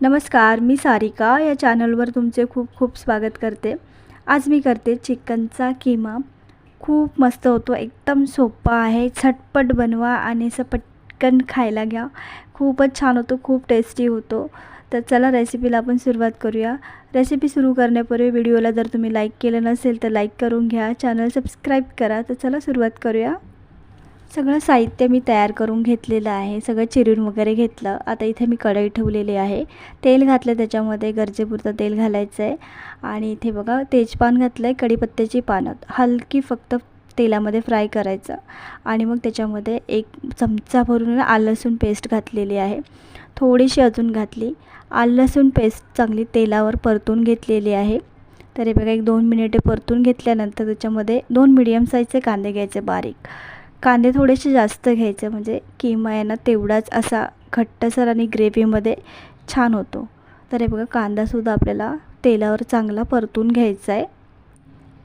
नमस्कार मी सारिका. या चॅनलवर तुमचे खूप खूप स्वागत करते. आज मी करते चिकनचा किमा. खूप मस्त होतो एकदम सोपा आहे. झटपट बनवा आणि असं पटकन खायला घ्या. खूपच छान होतो खूप टेस्टी होतो. तर चला रेसिपीला आपण सुरुवात करूया. रेसिपी सुरू करण्यापूर्वी व्हिडिओला जर तुम्ही लाईक केलं नसेल तर लाईक करून घ्या. चॅनल सबस्क्राईब करा. तर चला सुरुवात करूया. सगळं साहित्य मी तयार करून घेतलेलं आहे. सगळं चिरून वगैरे घेतलं. आता इथे मी कढई ठेवलेली आहे. तेल घातलं त्याच्यामध्ये. गरजेपुरतं तेल घालायचं आहे आणि इथे बघा तेजपान घातलं आहे कढीपत्त्याची पानं. हलकी फक्त तेलामध्ये फ्राय करायचं. आणि मग त्याच्यामध्ये एक चमचा भरून आलं लसूण पेस्ट घातलेली आहे. थोडीशी अजून घातली. आलं लसूण पेस्ट चांगली तेलावर परतून घेतलेली आहे. तरी बघा एक दोन मिनिटे परतून घेतल्यानंतर त्याच्यामध्ये दोन मिडियम साईजचे कांदे घ्यायचे बारीक. कांदे थोडेसे जास्त घ्यायचे म्हणजे किमा आहे ना तेवढाच असा घट्टसर आणि ग्रेव्हीमध्ये छान होतो. तर हे बघा कांदासुद्धा आपल्याला तेलावर चांगला परतून घ्यायचा आहे.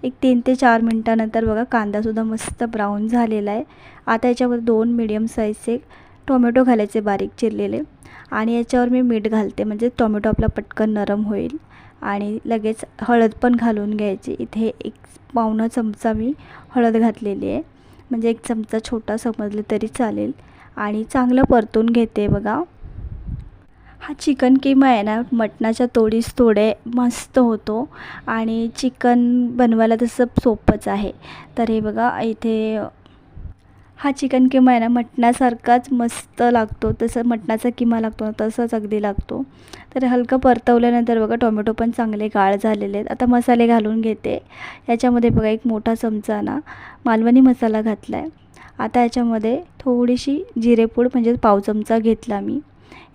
एक तीन ते चार मिनटानंतर बघा कांदासुद्धा मस्त ब्राऊन झालेला आहे. आता याच्यामध्ये दोन मिडियम साईजचे टोमॅटो घालायचे बारीक चिरलेले आणि याच्यावर मी मीठ घालते म्हणजे टोमॅटो आपला पटकन नरम होईल. आणि लगेच हळद पण घालून घ्यायची. इथे एक पावणा चमचा मी हळद घातलेली आहे. म्हणजे एक चमचा छोटा समजलं तरी चालेल. आणि चांगलं परतून घेते बघा. हा चिकन किमा आहे ना मटणाच्या तोडीस थोडे मस्त होतो. आणि चिकन बनवायला तसं सोपंच आहे. तर हे बघा इथे हा चिकन किमा आहे ना मटणासारखाच मस्त लागतो. तसं मटणाचा किमा लागतो ना तसंच अगदी लागतो. तर हलकं परतवल्यानंतर बघा टोमॅटो पण चांगले गाळ झालेले आहेत. आता मसाले घालून घेते. याच्यामध्ये बघा एक मोठा चमचा ना मालवणी मसाला घातला आहे आता याच्यामध्ये थोडीशी जिरेपूड म्हणजे पाव चमचा घेतला मी.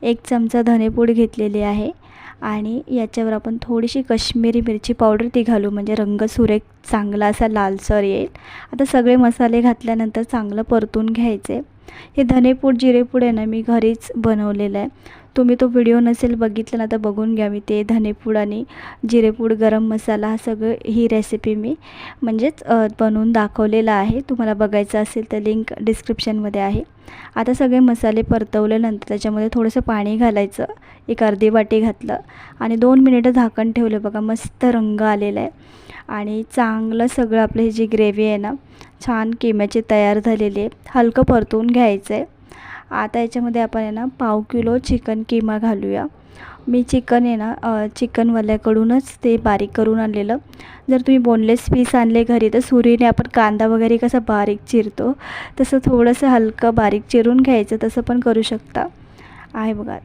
एक चमचा धनेपूड घेतलेली आहे. आणि याच्यावर आपण थोडीशी कश्मीरी मिरची पावडर ती घालू. म्हणजे रंग सुरेख चांगला असा लालसर येईल. आता सगळे मसाले घातल्यानंतर चांगलं परतून घ्यायचे. हे धनेपूड जिरेपूड आहे ना मी घरीच बनवलेलं आहे. तुम्ही तो व्हिडिओ नसेल बघितला ना तर बघून घ्या मी ते धनेपूड आणि जिरेपूड गरम मसाला हा सगळं ही रेसिपी मी म्हणजेच बनवून दाखवलेला आहे. तुम्हाला बघायचं असेल तर लिंक डिस्क्रिप्शनमध्ये आहे. आता सगळे मसाले परतवल्यानंतर त्याच्यामध्ये थोडंसं पाणी घालायचं एक अर्धी वाटी घातलं आणि दोन मिनिटं झाकण ठेवलं. बघा मस्त रंग आलेला आहे. आणि चांगलं सगळं आपलं हे जी ग्रेव्ही आहे ना छान किम्याची तयार झालेली आहे. हलकं परतवून घ्यायचं आहे आता याच्यामध्ये आपण आहे ना पाव किलो चिकन किमा घालूया. मी चिकन आहे ना चिकनवाल्याकडूनच ते बारीक करून आणलेलं. जर तुम्ही बोनलेस पीस आणले घरी तर सुरीने आपण कांदा वगैरे कसं बारीक चिरतो तसं थोडंसं हलकं बारीक चिरून घ्यायचं तसं पण करू शकता. आहे बघा.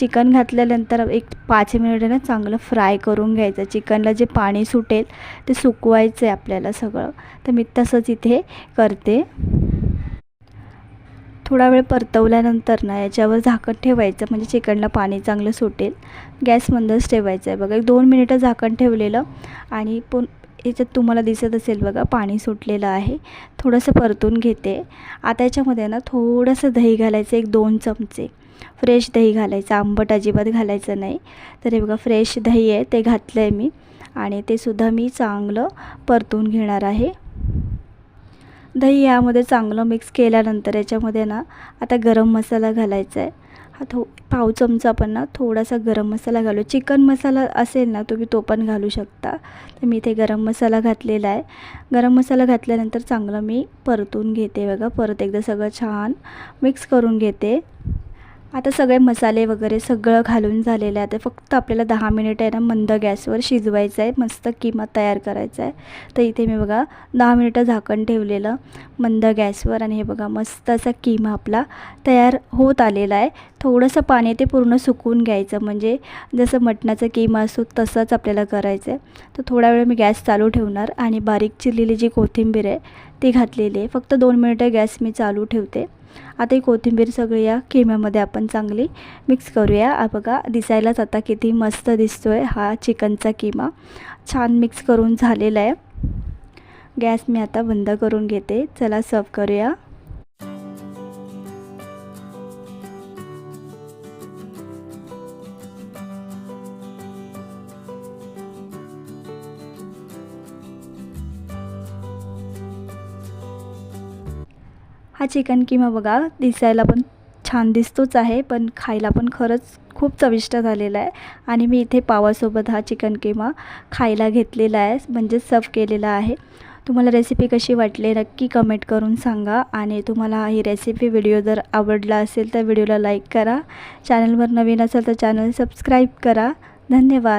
चिकन घातल्यानंतर एक पाच मिनिट चांगलं फ्राय करून घ्यायचं. चिकनला जे पाणी सुटेल ते सुकवायचं आहे आपल्याला सगळं. तर मी तसंच इथे करते. थोडा वेळ परतवल्यानंतर ना याच्यावर झाकण ठेवायचं म्हणजे चिकनला पाणी चांगलं सुटेल. गॅस मंदच ठेवायचं आहे बघा एक दोन मिनिटं झाकण ठेवलेलं आणि पण याच्यात तुम्हाला दिसत असेल बघा पाणी सुटलेलं आहे. थोडंसं परतून घेते. आता याच्यामध्ये ना थोडंसं दही घालायचं एक दोन चमचे. फ्रेश दही घालायचं आंबट अजिबात घालायचं नाही. तर हे बघा फ्रेश दही आहे ते घातलं आहे मी. आणि ते सुद्धा मी चांगलं परतून घेणार आहे. दही यामध्ये चांगलं मिक्स केल्यानंतर याच्यामध्ये ना आता गरम मसाला घालायचा आहे हा थो पाव चमचा पण ना थोडासा गरम मसाला घालू. चिकन मसाला असेल ना तुम्ही तो पण घालू शकता. तर मी इथे गरम मसाला घातलेला आहे. गरम मसाला घातल्यानंतर चांगलं मी परतून घेते बघा. परत एकदा सगळं छान मिक्स करून घेते. आता सगळे मसाले वगैरे सगळं घालून झालेलं आहे. आता फक्त आपल्याला दहा मिनिट आहे ना मंद गॅसवर शिजवायचं आहे. मस्त किमा तयार करायचं आहे. तर इथे मी बघा दहा मिनिटं झाकण ठेवलेलं मंद गॅसवर आणि हे बघा मस्त असा किमा आपला तयार होत आलेला आहे. थोडंसं पाणी ते पूर्ण सुकून घ्यायचं. म्हणजे जसं मटणाचा किमा असतो तसंच आपल्याला करायचं आहे. तर थोडा वेळ मी गॅस चालू ठेवणार आणि बारीक चिरलेली जी कोथिंबीर आहे ती घातलेली आहे. फक्त दोन मिनिटं गॅस मी चालू ठेवते. आता ही कोथिंबीर सगळी या किम्यामध्ये आपण चांगली मिक्स करूया. बघा दिसायलाच आता किती मस्त दिसतो आहे हा चिकनचा किमा. छान मिक्स करून झालेला आहे. गॅस मी आता बंद करून घेते. चला सर्व करूया. हा चिकन किमा बघा दिसायला पण छान दिसतोच आहे पण खायला पण खरंच खूप चविष्ट झालेला आहे. आणि मी इथे पावासोबत हा चिकन किमा खायला घेतलेला आहे म्हणजे सर्व केलेला आहे. तुम्हाला रेसिपी कशी वाटली नक्की कमेंट करून सांगा. आणि तुम्हाला ही रेसिपी व्हिडिओ जर आवडला असेल तर व्हिडिओला लाईक करा. चॅनलवर नवीन असेल तर चॅनल सबस्क्राईब करा. धन्यवाद.